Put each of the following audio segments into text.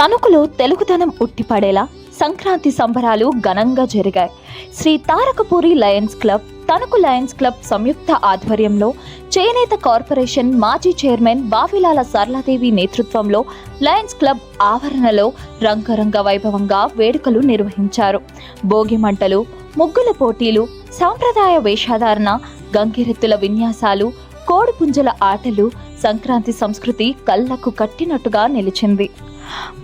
తణుకులో తెలుగుదనం ఉట్టిపడేలా సంక్రాంతి సంబరాలు ఘనంగా జరిగాయి. Sri Tarakapuri lions club Tanuku lions club సంయుక్త ఆధ్వర్యంలో చేనేత కార్పొరేషన్ మాజీ చైర్మన్ బావిలాల సరళాదేవి నేతృత్వంలో లయన్స్ క్లబ్ ఆవరణలో రంగరంగ వైభవంగా వేడుకలు నిర్వహించారు. భోగి మంటలు ముగ్గుల పోటీలు సాంప్రదాయ వేషధారణ గంగిరెత్తుల విన్యాసాలు కోడిపుంజల ఆటలు సంక్రాంతి సంస్కృతి కళ్ళకు కట్టినట్టుగా నిలిచింది.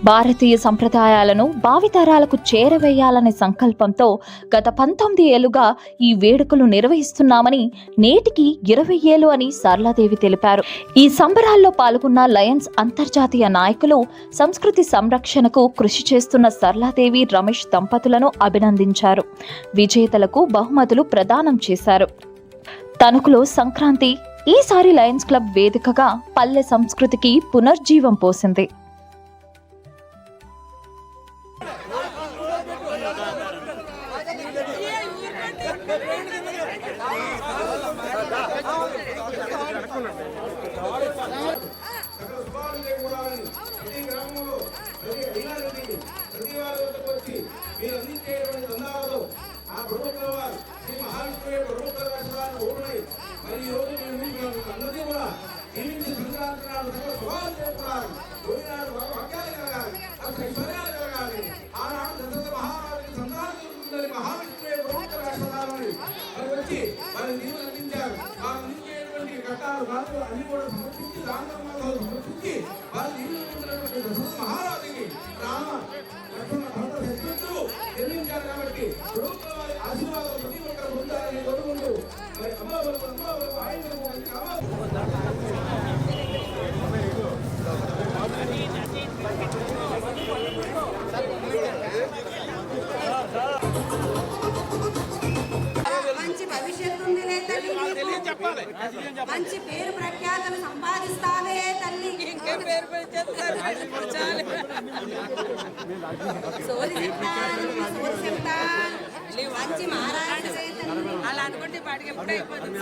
భారతీయ సంప్రదాయాలను భావితరాలకు చేరవేయాలనే సంకల్పంతో గత పంతొమ్మిది ఏళ్ళుగా ఈ వేడుకలు నిర్వహిస్తున్నామని నేటికి ఇరవై ఏళ్ళు అని సరళాదేవి తెలిపారు. ఈ సంబరాల్లో పాల్గొన్న లయన్స్ అంతర్జాతీయ నాయకులు సంస్కృతి సంరక్షణకు కృషి చేస్తున్న సరళాదేవి రమేష్ దంపతులను అభినందించారు. విజేతలకు బహుమతులు ప్రదానం చేశారు. తణుకులో సంక్రాంతి ఈసారి లయన్స్ క్లబ్ వేదికగా పల్లె సంస్కృతికి పునర్జీవం పోసింది. మీరు అందించేటువంటి ఆ ప్రభుత్వం వారు శ్రీ మహావిష్ణువు యొక్క ప్రభుత్వ రాష్ట్రాలను మరి వచ్చి వారి నీరు అందించారు వారు అందించేటువంటి ఘట్టాలు రాజులు అన్ని కూడా సమర్పించి రామనామాలు సమర్పించి వారు నీరు అందించినటువంటి దశరథ మహారాజుకి రామ మంచి పేరు ప్రఖ్యాతలు సంపాదిస్తావే తల్లి. సోది చెప్తాను, సోది చెప్తాను. మంచి మహారాజు అలా అనుకుంటే పాటికి ఎప్పుడు అయిపోతుంది?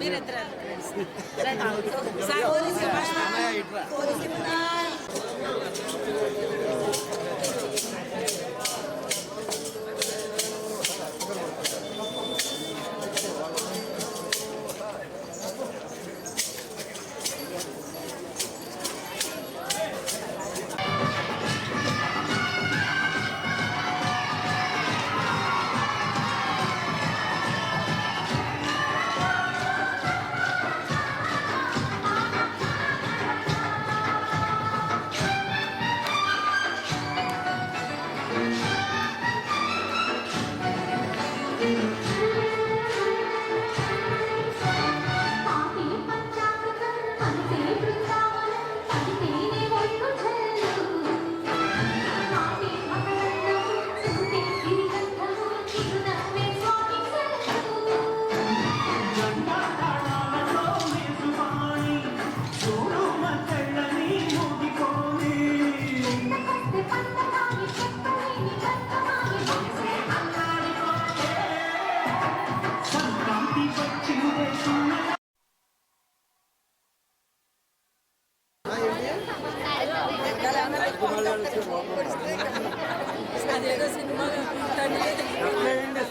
మీరిద్దరు. సోది చెప్తాను, సోది చెప్తాను.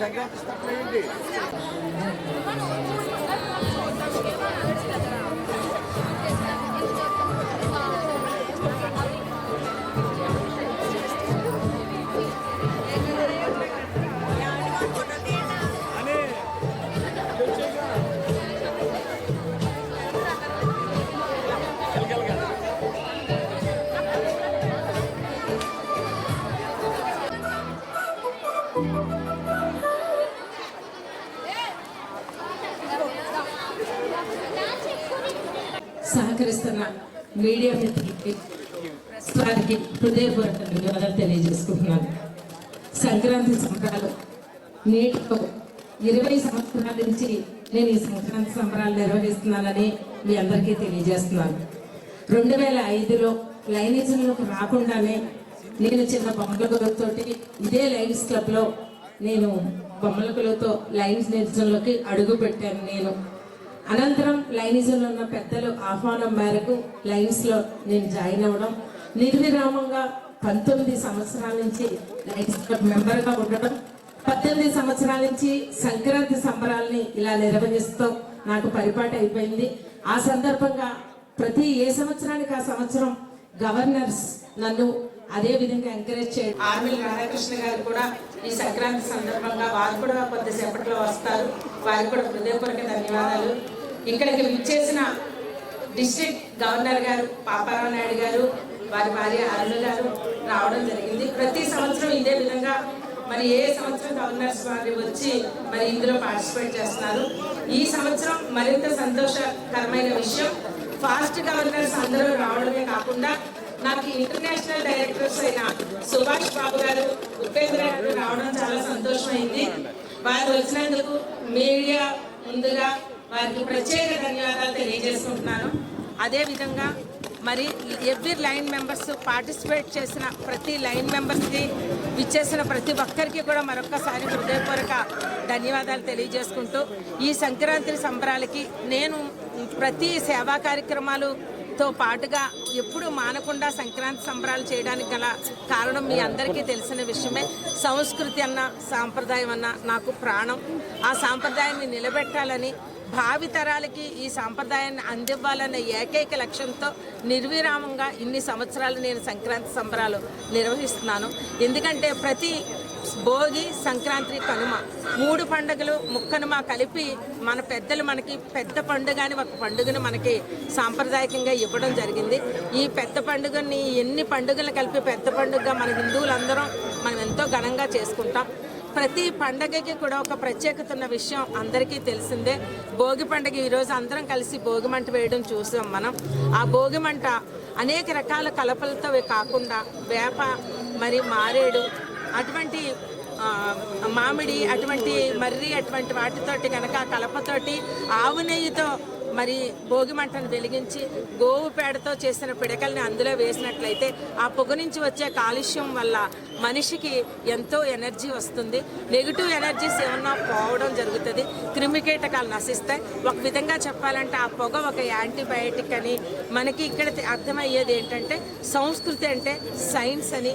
సంఘాన్ని సహకరిస్తున్న మీడియా మిత్రులకి వారికి హృదయపూర్వక ధన్యవాదాలు తెలియజేసుకుంటున్నాను. సంక్రాంతి సంబరాలు నేటితో ఇరవై సంవత్సరాల నుంచి నేను ఈ సంక్రాంతి సంబరాలు నిర్వహిస్తున్నానని మీ అందరికీ తెలియజేస్తున్నాను. రెండు వేల ఐదులో లైనేజీలోకి రాకుండానే నేను చిన్న బొమ్మల కొలతోటి ఇదే లైన్స్ క్లబ్లో నేను బొమ్మల కొలతో లైన్స్ నేర్చడంలోకి అడుగు పెట్టాను నేను. అనంతరం లైనిజంలో ఉన్న పెద్దలు ఆహ్వానం మేరకు లైన్స్లో నేను జాయిన్ అవ్వడం నిర్విరామంగా పంతొమ్మిది సంవత్సరాల నుంచి లైన్స్ క్లబ్ మెంబర్గా ఉండడం పద్దెనిమిది సంవత్సరాల నుంచి సంక్రాంతి సంబరాల్ని ఇలా నిర్వహిస్తూ నాకు పరిపాటి అయిపోయింది. ఆ సందర్భంగా ప్రతి ఏ సంవత్సరానికి ఆ సంవత్సరం గవర్నర్స్ నన్ను అదే విధంగా ఎంకరేజ్ చేయడం ఆర్మిల్ రాధాకృష్ణ గారు కూడా ఈ సంక్రాంతి సందర్భంగా వారు కూడా కొద్దిసేపట్లో వస్తారు. వారికి కూడా హృదయపూర్వక ధన్యవాదాలు. ఇక్కడికి విచ్చేసిన డిస్ట్రిక్ట్ గవర్నర్ గారు పాపారావు నాయుడు గారు వారి భార్య అరుణ గారు రావడం జరిగింది. ప్రతి సంవత్సరం ఇదే విధంగా మరి ఏ సంవత్సరం గవర్నర్స్ వారి వచ్చి మరి ఇందులో పార్టిసిపేట్ చేస్తున్నారు. ఈ సంవత్సరం మరింత సంతోషకరమైన విషయం ఫాస్ట్ గవర్నర్స్ అందరూ రావడమే కాకుండా నాకు ఇంటర్నేషనల్ డైరెక్టర్స్ అయిన సుభాష్ బాబు గారు ఉపేంద్ర గారు రావడం చాలా సంతోషమైంది. వారు వచ్చినందుకు మీడియా ముందుగా వారికి ప్రత్యేక ధన్యవాదాలు తెలియజేసుకుంటున్నాను. అదేవిధంగా మరి ఎవ్రీ లైన్ మెంబర్స్ పార్టిసిపేట్ చేసిన ప్రతి లైన్ మెంబర్స్కి విచ్చేసిన ప్రతి ఒక్కరికి కూడా మరొక్కసారి హృదయపూర్వక ధన్యవాదాలు తెలియజేసుకుంటూ ఈ సంక్రాంతి సంబరాలకి నేను ప్రతి సేవా కార్యక్రమాలు తో పాటుగా ఎప్పుడు మానకుండా సంక్రాంతి సంబరాలు చేయడానికి గల కారణం మీ అందరికీ తెలిసిన విషయమే. సంస్కృతి అన్న సాంప్రదాయం అన్న నాకు ప్రాణం. ఆ సాంప్రదాయాన్ని నిలబెట్టాలని భావితరాలకి ఈ సాంప్రదాయాన్ని అందివ్వాలన్న ఏకైక లక్ష్యంతో నిర్విరామంగా ఇన్ని సంవత్సరాలు నేను సంక్రాంతి సంబరాలు నిర్వహిస్తున్నాను. ఎందుకంటే ప్రతి భోగి సంక్రాంతి కనుమ. మూడు పండుగలు ముక్కనుమ కలిపి మన పెద్దలు మనకి పెద్ద పండుగ అని ఒక పండుగను మనకి సాంప్రదాయకంగా ఇవ్వడం జరిగింది. ఈ పెద్ద పండుగని ఎన్ని పండుగలు కలిపి పెద్ద పండుగగా మన హిందువులందరం మనం ఎంతో ఘనంగా చేసుకుంటాం. ప్రతి పండగకి కూడా ఒక ప్రత్యేకత ఉన్న విషయం అందరికీ తెలిసిందే. భోగి పండుగ ఈరోజు అందరం కలిసి భోగి మంట వేయడం చూసాం మనం. ఆ భోగి మంట అనేక రకాల కలపలతో కాకుండా వేప మరి మారేడు అటువంటి మామిడి అటువంటి మర్రి అటువంటి వాటితోటి కనుక కలపతోటి ఆవు నెయ్యితో మరి భోగి మంటను వెలిగించి గోవు పేడతో చేసిన పిడకల్ని అందులో వేసినట్లయితే ఆ పొగ నుంచి వచ్చే కాలుష్యం వల్ల మనిషికి ఎంతో ఎనర్జీ వస్తుంది. నెగిటివ్ ఎనర్జీస్ ఏమన్నా పోవడం జరుగుతుంది. క్రిమికీటకాలు నశిస్తాయి. ఒక విధంగా చెప్పాలంటే ఆ పొగ ఒక యాంటీబయాటిక్ అని మనకి ఇక్కడ అర్థమయ్యేది ఏంటంటే సంస్కృతి అంటే సైన్స్ అని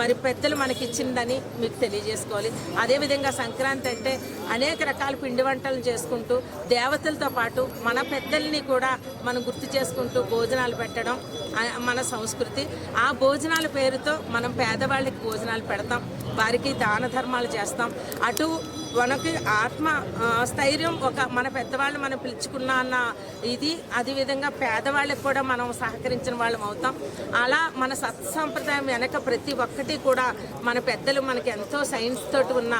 మరి పెద్దలు మనకి ఇచ్చిందని మీకు తెలియజేసుకోవాలి. అదేవిధంగా సంక్రాంతి అంటే అనేక రకాల పిండి వంటలు చేసుకుంటూ దేవతలతో పాటు మన పెద్దల్ని కూడా మనం గుర్తు చేసుకుంటూ భోజనాలు పెట్టడం మన సంస్కృతి. ఆ భోజనాల పేరుతో మనం పేదవాళ్ళకి భోజనాలు పెడతాం వారికి దాన ధర్మాలు చేస్తాం. అటు మనకి ఆత్మ స్థైర్యం ఒక మన పెద్దవాళ్ళు మనం పిలుచుకున్నా అన్న ఇది అదేవిధంగా పేదవాళ్ళకి కూడా మనం సహకరించిన వాళ్ళం అవుతాం. అలా మన సత్సంప్రదాయం వెనక ప్రతి ఒక్కటి కూడా మన పెద్దలు మనకి ఎంతో సైన్స్ తోటి ఉన్న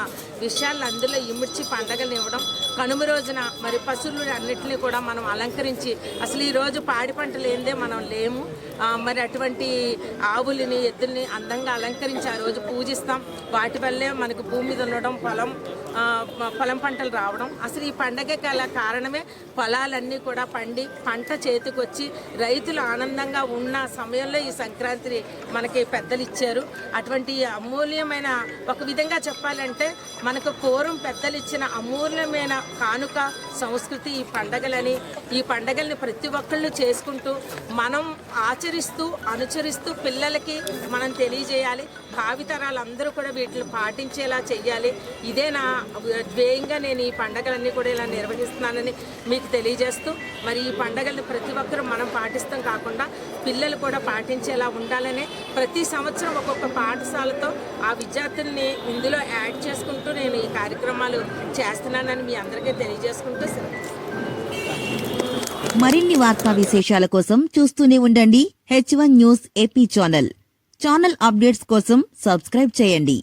విషయాలను అందులో ఇమిడ్చి పండగలు ఇవ్వడం కనుమ రోజున మరి పశువులు అన్నింటినీ కూడా మనం అలంకరించి అసలు ఈరోజు పాడి పంటలు ఏందే మనం లేము. మరి అటువంటి ఆవులని ఎద్దుల్ని అందంగా అలంకరించి రోజు పూజిస్తాం. వాటి వల్లే మనకు భూమి మీద ఉండడం పొలం పొలం పంటలు రావడం. అసలు ఈ పండగకి అలా కారణమే పొలాలన్నీ కూడా పండి పంట చేతికొచ్చి రైతులు ఆనందంగా ఉన్న సమయంలో ఈ సంక్రాంతి మనకి పెద్దలు ఇచ్చారు. అటువంటి అమూల్యమైన ఒక విధంగా చెప్పాలంటే మనకు పూర్వం పెద్దలు ఇచ్చిన అమూల్యమైన కానుక సంస్కృతి ఈ పండగలని ఈ పండగల్ని ప్రతి ఒక్కళ్ళు చేసుకుంటూ మనం ఆచరిస్తూ అనుచరిస్తూ పిల్లలకి మనం తెలియజేయాలి. భావితరాలు అందరూ కూడా వీటిని పాటించేలా చెయ్యాలి. ఇదే నా ధ్యేయంగా నేను ఈ పండగలన్నీ కూడా ఇలా నిర్వహిస్తున్నానని మీకు తెలియజేస్తూ మరి ఈ పండగల్ని ప్రతి ఒక్కరూ మనం పాటిస్తాం కాకుండా పిల్లలు కూడా పాటించేలా ఉండాలని ప్రతి సంవత్సరం ఒక్కొక్క పాఠశాలతో ఆ విద్యార్థుల్ని ఇందులో యాడ్ చేసుకుంటూ నేను ఈ కార్యక్రమాలు చేస్తున్నానని మీ అందరికీ తెలియజేసుకుంటూ మరిన్ని వార్తా విశేషాల కోసం చూస్తూనే ఉండండి H one news AP channel channel updates కోసం సబ్స్క్రైబ్ చేయండి.